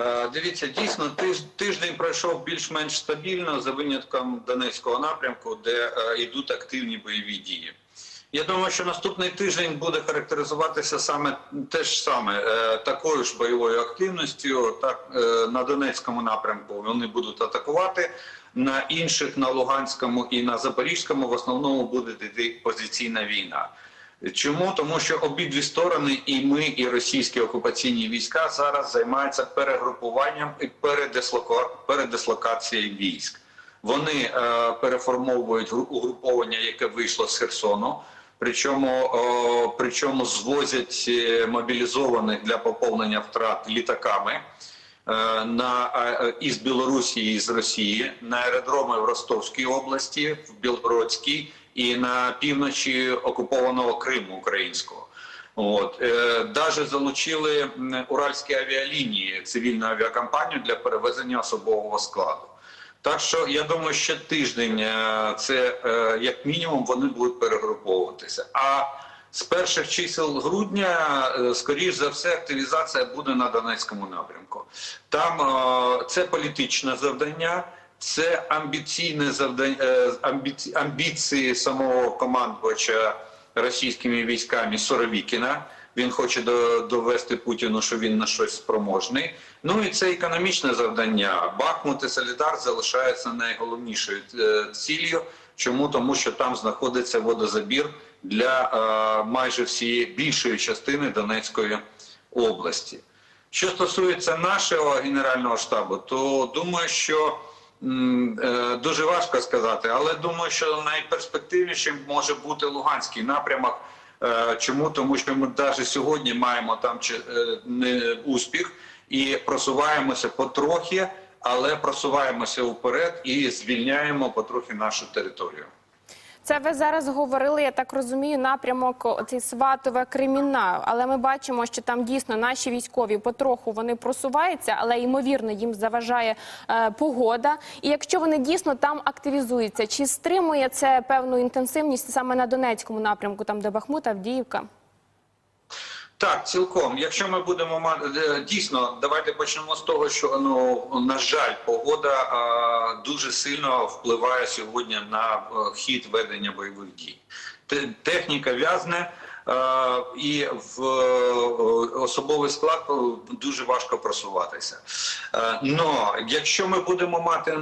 Е, Дивіться, дійсно тиж- тиждень пройшов більш-менш стабільно за винятком Донецького напрямку, де е, йдуть активні бойові дії. Я думаю, що наступний тиждень буде характеризуватися саме те ж саме е, такою ж бойовою активністю. Так на Донецькому напрямку вони будуть атакувати. На інших на Луганському і на Запорізькому в основному буде йти позиційна війна. Чому? Тому що обидві сторони, і ми, і російські окупаційні війська зараз займаються перегрупуванням і передислока- передислокацією військ. Вони е, переформовують угруповання, яке вийшло з Херсону. Причому, о, причому звозять е, мобілізованих для поповнення втрат літаками е, на е, із Білорусі і з Росії на аеродроми в Ростовській області, в Білгородській і на півночі окупованого Криму українського. От е, даже залучили уральські авіалінії цивільну авіакомпанію для перевезення особового складу. Так що я думаю, ще тиждень е, це е, як мінімум вони будуть перегруповуватися. А з перших чисел грудня, скоріш за все, активізація буде на Донецькому напрямку. Там це політичне завдання, це амбіційне завдання, е, амбіції самого командувача російськими військами Соровікіна. Він хоче довести Путіну, що він на щось спроможний. Ну і це економічне завдання. Бахмут і Солідар залишається найголовнішою е, ціллю. Чому? Тому що там знаходиться водозабір для е, майже всієї більшої частини Донецької області. Що стосується нашого генерального штабу, то думаю, що дуже важко сказати, але думаю, що найперспективнішим може бути Луганський напрямок. Е, Чому? Тому що ми навіть сьогодні маємо там е, успіх і просуваємося потрохи, але просуваємося вперед і звільняємо потрохи нашу територію. Це ви зараз говорили, я так розумію, напрямок цей Сватове кримінал. Але ми бачимо, що там дійсно наші військові потроху вони просуваються, але ймовірно їм заважає е, погода. І якщо вони дійсно там активізуються, чи стримує це певну інтенсивність саме на Донецькому напрямку, там де Бахмут, Авдіївка? Так, цілком. Якщо ми будемо мати е, дійсно, давайте почнемо з того, що ну на жаль, погода а, дуже сильно впливає сьогодні на е, хід ведення бойових дій. Те- Техніка в'язне. Е, І в е, особовий склад е, дуже важко просуватися. Но якщо ми будемо мати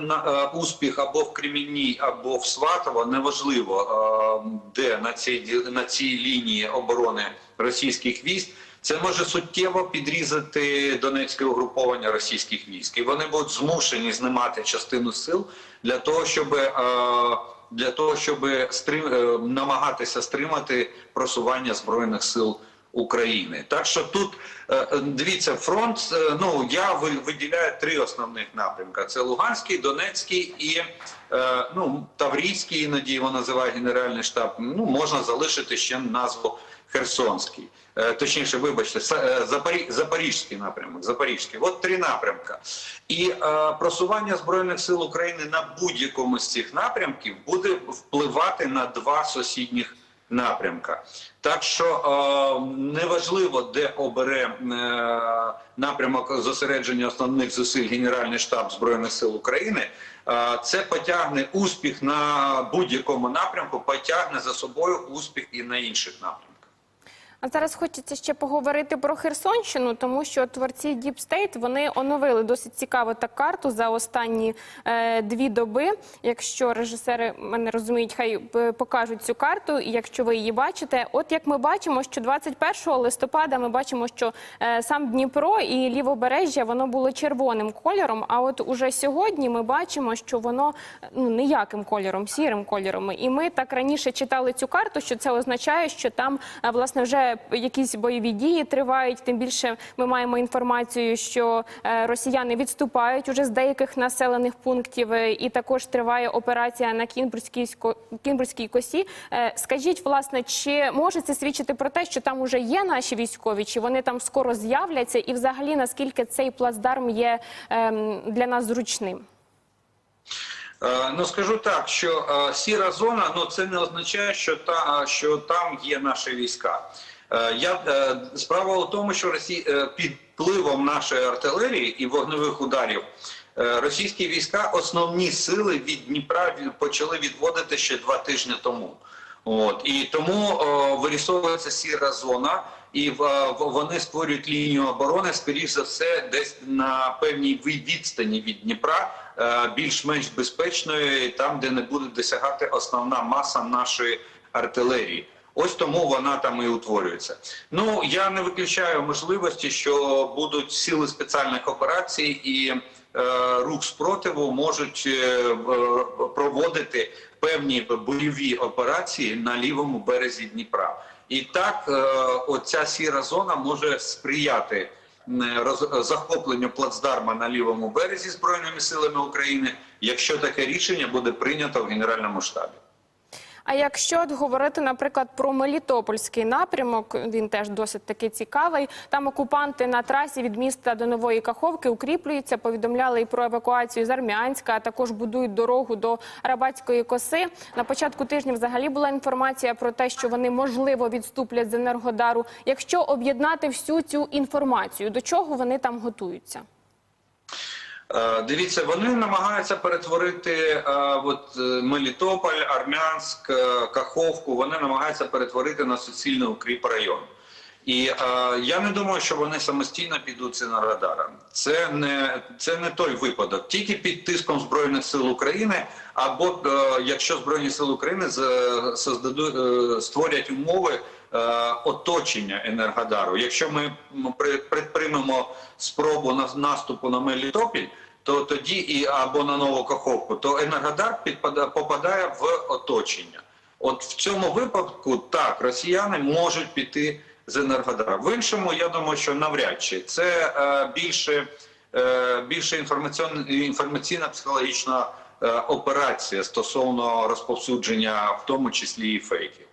успіх або в Кремінній, або в Сватово, неважливо де на цій на цій лінії оборони російських військ, це може суттєво підрізати донецьке угруповання російських військ, і вони будуть змушені знімати частину сил для того, щоб для того, щоб стрим, е, намагатися стримати просування збройних сил України. Так що тут е, е, дивіться, фронт. е, Ну я виділяю три основних напрямка: це Луганський, Донецький і е, ну Таврійський, іноді його називає Генеральний штаб. Ну можна залишити ще назву Херсонський. Е, Точніше, вибачте, е, Запорі... Запорізький напрямок. Запорізький. От три напрямка. І е, просування збройних сил України на будь-якому з цих напрямків буде впливати на два сусідніх напрямка. Так що е, неважливо, де обере е, напрямок зосередження основних зусиль Генеральний штаб збройних сил України. е, Це потягне успіх на будь-якому напрямку, потягне за собою успіх і на інших напрямках. А зараз хочеться ще поговорити про Херсонщину, тому що творці Deep State, вони оновили досить цікаву так карту за останні е, дві доби. Якщо режисери мене розуміють, хай е, покажуть цю карту, і якщо ви її бачите, от як ми бачимо, що 21 листопада ми бачимо, що е, сам Дніпро і лівобережжя воно було червоним кольором. А от уже сьогодні ми бачимо, що воно ну ніяким кольором, сірим кольором. І ми так раніше читали цю карту, що це означає, що там е, власне вже якісь бойові дії тривають. Тим більше ми маємо інформацію, що е, росіяни відступають уже з деяких населених пунктів, е, і також триває операція на Кінбурзькій Кінбурзькій косі. Е, Скажіть, власне, чи може це свідчити про те, що там уже є наші військові, чи вони там скоро з'являться, і взагалі наскільки цей плацдарм є ем, для нас зручним? Ну скажу так, що сіра зона, ну це не означає, що та що там є наші війська. Е, Я е, справа у тому, що Росія під впливом нашої артилерії і вогневих ударів е, російські війська основні сили від Дніпра почали відводити ще два тижні тому. От і тому о, вирісовується сіра зона, і в, в- вони створюють лінію оборони, скоріш за все, десь на певній відстані від Дніпра, е, більш-менш безпечної, там, де не буде досягати основна маса нашої артилерії. Ось тому вона там і утворюється. Ну я не виключаю можливості, що будуть сили спеціальних операцій і е, рух спротиву можуть е, е, проводити певні бойові операції на лівому березі Дніпра. І так, е, оця сіра зона може сприяти захопленню плацдарма на лівому березі збройними силами України, якщо таке рішення буде прийнято в генеральному штабі. А якщо говорити, наприклад, про Мелітопольський напрямок, він теж досить таки цікавий. Там окупанти на трасі від міста до Нової Каховки укріплюються, повідомляли і про евакуацію з Армянська, а також будують дорогу до Рабатської коси. На початку тижня взагалі була інформація про те, що вони можливо відступлять з Енергодару. Якщо об'єднати всю цю інформацію, до чого вони там готуються? Е, Дивіться, вони намагаються перетворити е, от, е, Мелітополь, Армянськ, Каховку. Вони намагаються перетворити на суцільний укріп район. І е, я не думаю, що вони самостійно підуть з Енергодара. Це не це не той випадок. Тільки під тиском збройних сил України, або е, якщо збройні сили України з, создаду- е, створять умови е, оточення Енергодару. Якщо ми при- предприймемо спробу на наступу на Мелітопіль, то тоді і або на Нову Каховку, то Енергодар підпада- попадає в оточення. От в цьому випадку так росіяни можуть піти з Енергодара. В іншому, я думаю, що навряд чи це е, більше, е, більше інформаційна психологічна е, операція стосовно розповсюдження, в тому числі і фейків.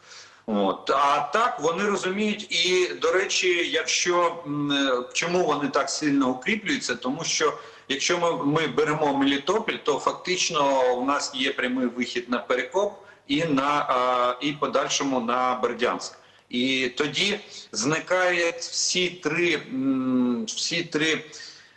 От а так вони розуміють, і до речі, якщо е, чому вони так сильно укріплюються, тому що якщо ми, ми беремо Мелітопіль, то фактично у нас є прямий вихід на Перекоп і на а, і подальшому на Бердянськ. І тоді зникають всі три всі три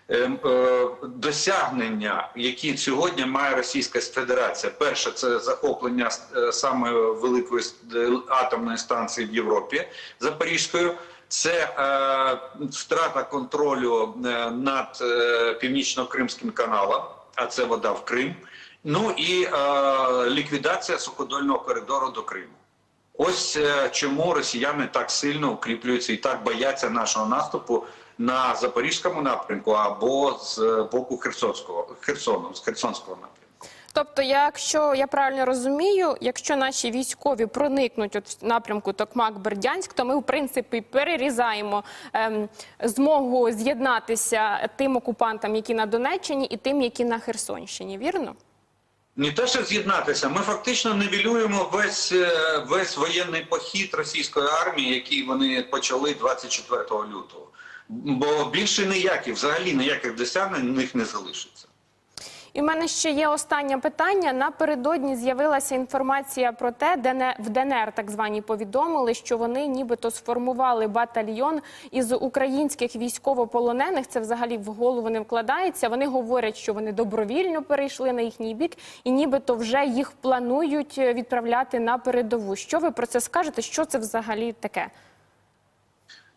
ем, е, досягнення, які сьогодні має Російська Федерація. Перше це захоплення е, самої великої е, атомної станції в Європі Запорізькою. Це е, втрата контролю над північно-кримським каналом, а це вода в Крим. Ну і е, ліквідація суходольного коридору до Криму. Ось е, чому росіяни так сильно укріплюються і так бояться нашого наступу на запорізькому напрямку або з е, боку Херсонського Херсону, з Херсонського напрямку. Тобто, якщо я правильно розумію, якщо наші військові проникнуть от в напрямку Токмак-Бердянськ, то ми в принципі перерізаємо ем, змогу з'єднатися тим окупантам, які на Донеччині, і тим, які на Херсонщині. Вірно? Не те, що з'єднатися, ми фактично невілюємо весь е, весь воєнний похід російської армії, який вони почали 24 лютого. Бо більше ніяких, взагалі ніяких досягнень в них не залишиться. І в мене ще є останнє питання. Напередодні з'явилася інформація про те, де в ДНР так звані повідомили, що вони нібито сформували батальйон із українських військовополонених. Це взагалі в голову не вкладається. Вони говорять, що вони добровільно перейшли на їхній бік, і нібито вже їх планують відправляти на передову. Що ви про це скажете? Що це взагалі таке?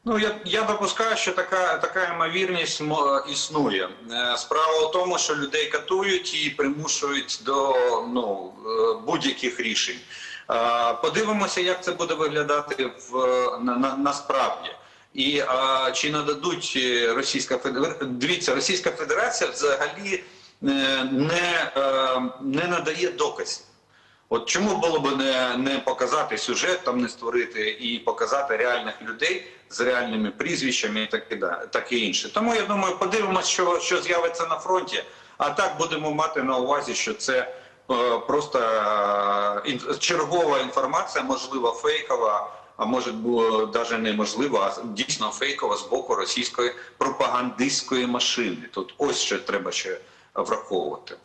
Ну я, я допускаю, що така така ймовірність мо- існує. Е, Справа в тому, що людей катують і примушують до ну е, будь-яких рішень. Е, Подивимося, як це буде виглядати в на, на, насправді. І а, чи нададуть Російська Федерація дивіться, Російська Федерація взагалі не, не надає доказів. От чому було б не, не показати сюжет, там не створити і показати реальних людей з реальними прізвищами і таке, да- таке інше. Тому я думаю, подивимося, що, що з'явиться на фронті. А так будемо мати на увазі, що це е, просто е, чергова інформація, можливо, фейкова, а може навіть неможливо, а дійсно фейкова з боку російської пропагандистської машини. Тут ось що треба ще враховувати.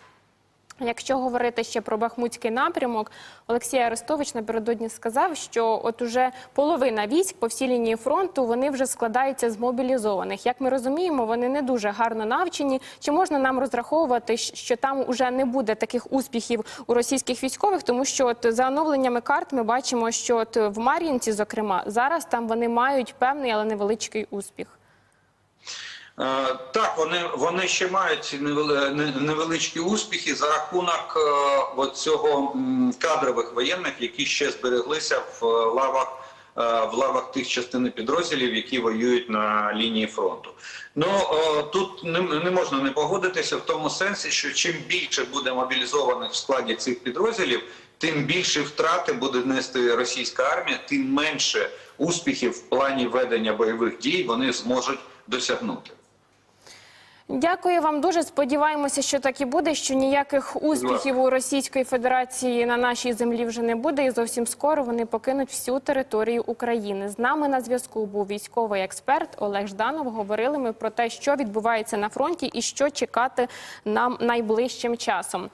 Якщо говорити ще про Бахмутський напрямок, Олексій Арестович напередодні сказав, що от уже половина військ по всій лінії фронту вони вже складаються з мобілізованих. Як ми розуміємо, вони не дуже гарно навчені. Чи можна нам розраховувати, що там уже не буде таких успіхів у російських військових? Тому що от за оновленнями карт ми бачимо, що от в Мар'їнці, зокрема, зараз там вони мають певний, але невеличкий успіх. Е, Так, вони, вони ще мають невели- невеличкі успіхи за рахунок е, от цього кадрових воєнних, які ще збереглися в лавах. е, В лавах тих частин підрозділів, які воюють на лінії фронту. Ну тут не, не можна не погодитися в тому сенсі, що чим більше буде мобілізованих в складі цих підрозділів, тим більше втрати буде нести російська армія, тим менше успіхів в плані ведення бойових дій вони зможуть досягнути. Дякую вам дуже. Сподіваємося, що так і буде. Що ніяких успіхів у Російської Федерації на нашій землі вже не буде, і зовсім скоро вони покинуть всю територію України. З нами на зв'язку був військовий експерт Олег Жданов. Говорили ми про те, що відбувається на фронті і що чекати нам найближчим часом.